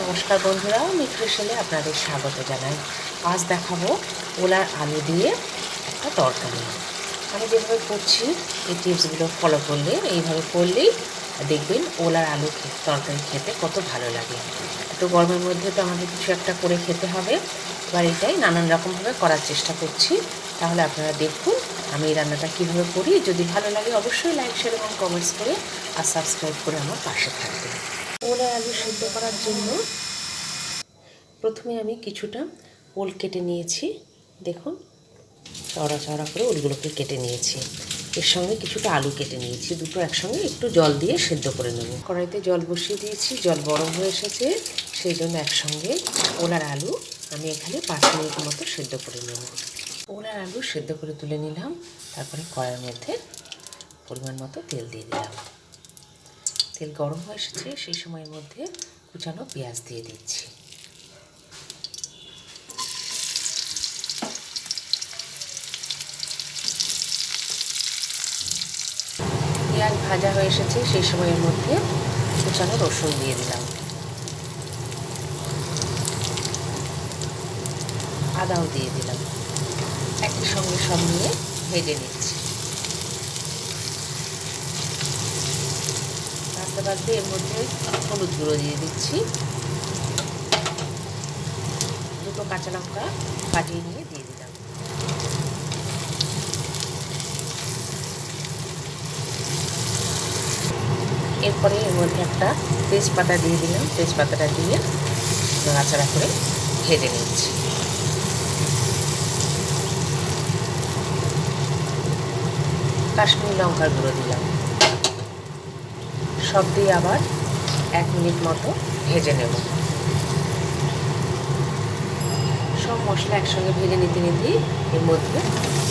নমস্কার বন্ধুরা নিউট্রিশনে আপনাদের স্বাগত জানাই। আজ দেখাবো ওলার আলু দিয়ে একটা তরকারি। আমি যেভাবে করছি, এই টিপসগুলো ফলো করলে, এইভাবে করলেই দেখবেন ওলার আলু তরকারি খেতে কত ভালো লাগে। তো গরমের মধ্যে তো আমাদের কিছু একটা করে খেতে হবে। এবার এটাই নানান রকমভাবে করার চেষ্টা করছি। তাহলে আপনারা দেখুন, আমি এই রান্নাটা কীভাবে করি। যদি ভালো লাগে অবশ্যই লাইক শেয়ার এবং কমেন্টস করে আর সাবস্ক্রাইব করে আমার পাশে থাকবেন। ওলা আলু সিদ্ধ করার জন্য প্রথমে আমি কিছুটা ওল কেটে নিয়েছি। দেখুন চড়া চড়া করে ওলগুলোকে কেটে নিয়েছি। এর সঙ্গে কিছুটা আলু কেটে নিয়েছি। দুটো একসঙ্গে একটু জল দিয়ে সেদ্ধ করে নেব। কড়াইতে জল বসিয়ে দিয়েছি। জল গরম হয়ে এসেছে, সেই জন্য একসঙ্গে ওলার আলু আমি এখানে পাঁচ মিনিট মতো সেদ্ধ করে নেব। ওলার আলু সেদ্ধ করে তুলে নিলাম। তারপরে কড়াইয়ের মধ্যে পরিমাণ মতো তেল দিয়ে দিলাম। তেল গরম হয়ে এসেছে, সেই সময়ের মধ্যে কুচানো পেঁয়াজ দিয়ে দিচ্ছি। পেঁয়াজ ভাজা হয়ে এসেছে, সেই সময়ের মধ্যে কুচানো রসুন দিয়ে দিলাম। আদাও দিয়ে দিলাম। একই সঙ্গে সব নিয়ে ভেজে নিচ্ছি। ভাজতে ভাজতে এর মধ্যে হলুদ গুঁড়ো দিয়ে দিচ্ছি। দুটো কাঁচা লঙ্কা কাটিয়ে নিয়ে দিয়ে দিলাম। এরপরে এর মধ্যে একটা তেজপাতা দিয়ে দিলাম। তেজপাতাটা দিয়ে নাড়াচাড়া করে ভেজে নিচ্ছি। কাশ্মীরি লঙ্কার গুঁড়ো দিলাম। সব দিয়ে আবার এক মিনিট মতো ভেজে নেব। সব মশলা একসঙ্গে ভেজে নিতে নিতেই এর মধ্যে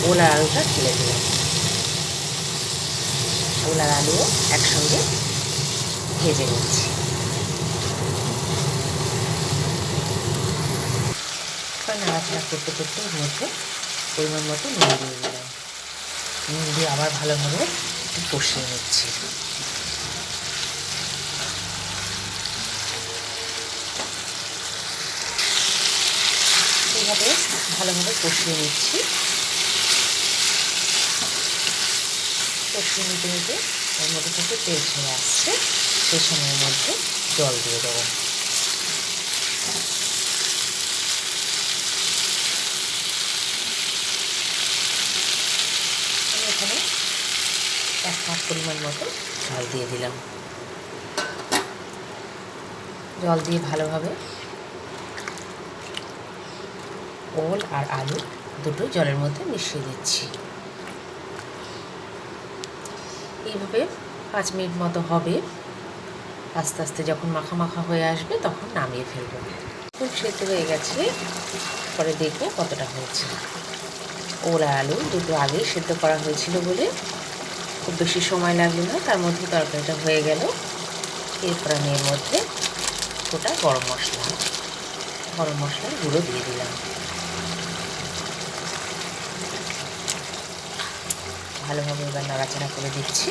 ওলার আলুটা ঢেলে দিলাম। ওলার আলুও একসঙ্গে ভেজে নিচ্ছি। নাড়াচাড়া করতে করতে এর মধ্যে পরিমাণ মতো নুন দিয়ে দিলাম। নুন দিয়ে আবার ভালোভাবে একটু কষিয়ে নিচ্ছি। এইভাবে ভালোভাবে কষিয়ে নিচ্ছি। কষিয়ে নিতে নিতে এর মধ্যে থেকে তেল ছেড়ে আসছে। সেই সময়ের মধ্যে জল দিয়ে দেবো। এখানে এক কাপ পরিমাণ মতো জল দিয়ে দিলাম। জল দিয়ে ভালোভাবে ওল আর আলু দুটো জলের মধ্যে মিশিয়ে দিচ্ছি। এইভাবে পাঁচ মিনিট মতো হবে। আস্তে আস্তে যখন মাখা মাখা হয়ে আসবে তখন নামিয়ে ফেলব। খুব সেদ্ধ হয়ে গেছে। পরে দেখব কতটা হয়েছে। ওল আর আলু দুটো আগেই সেদ্ধ করা হয়েছিল বলে খুব বেশি সময় লাগল না। তার মধ্যে তরকারিটা হয়ে গেল। এরপর আমি এর মধ্যে গোটা গরম মশলা, গরম মশলার গুঁড়ো দিয়ে দিলাম। ভালোভাবে এবার নাড়াচাড়া করে দিচ্ছি।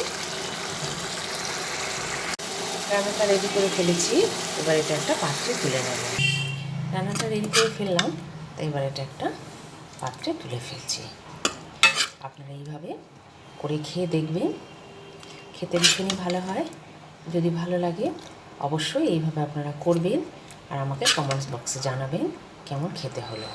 রান্নাটা রেডি করে ফেলেছি, এবার এটা একটা পাত্রে তুলে নেব। রান্নাটা রেডি করে ফেললাম, তো এবার এটা একটা পাত্রে তুলে ফেলছি। আপনারা এইভাবে করে খেয়ে দেখবেন, খেতে ভীষণই ভালো হয়। যদি ভালো লাগে, অবশ্যই এইভাবে আপনারা করবেন, আর আমাকে কমেন্টস বক্সে জানাবেন কেমন খেতে হলো।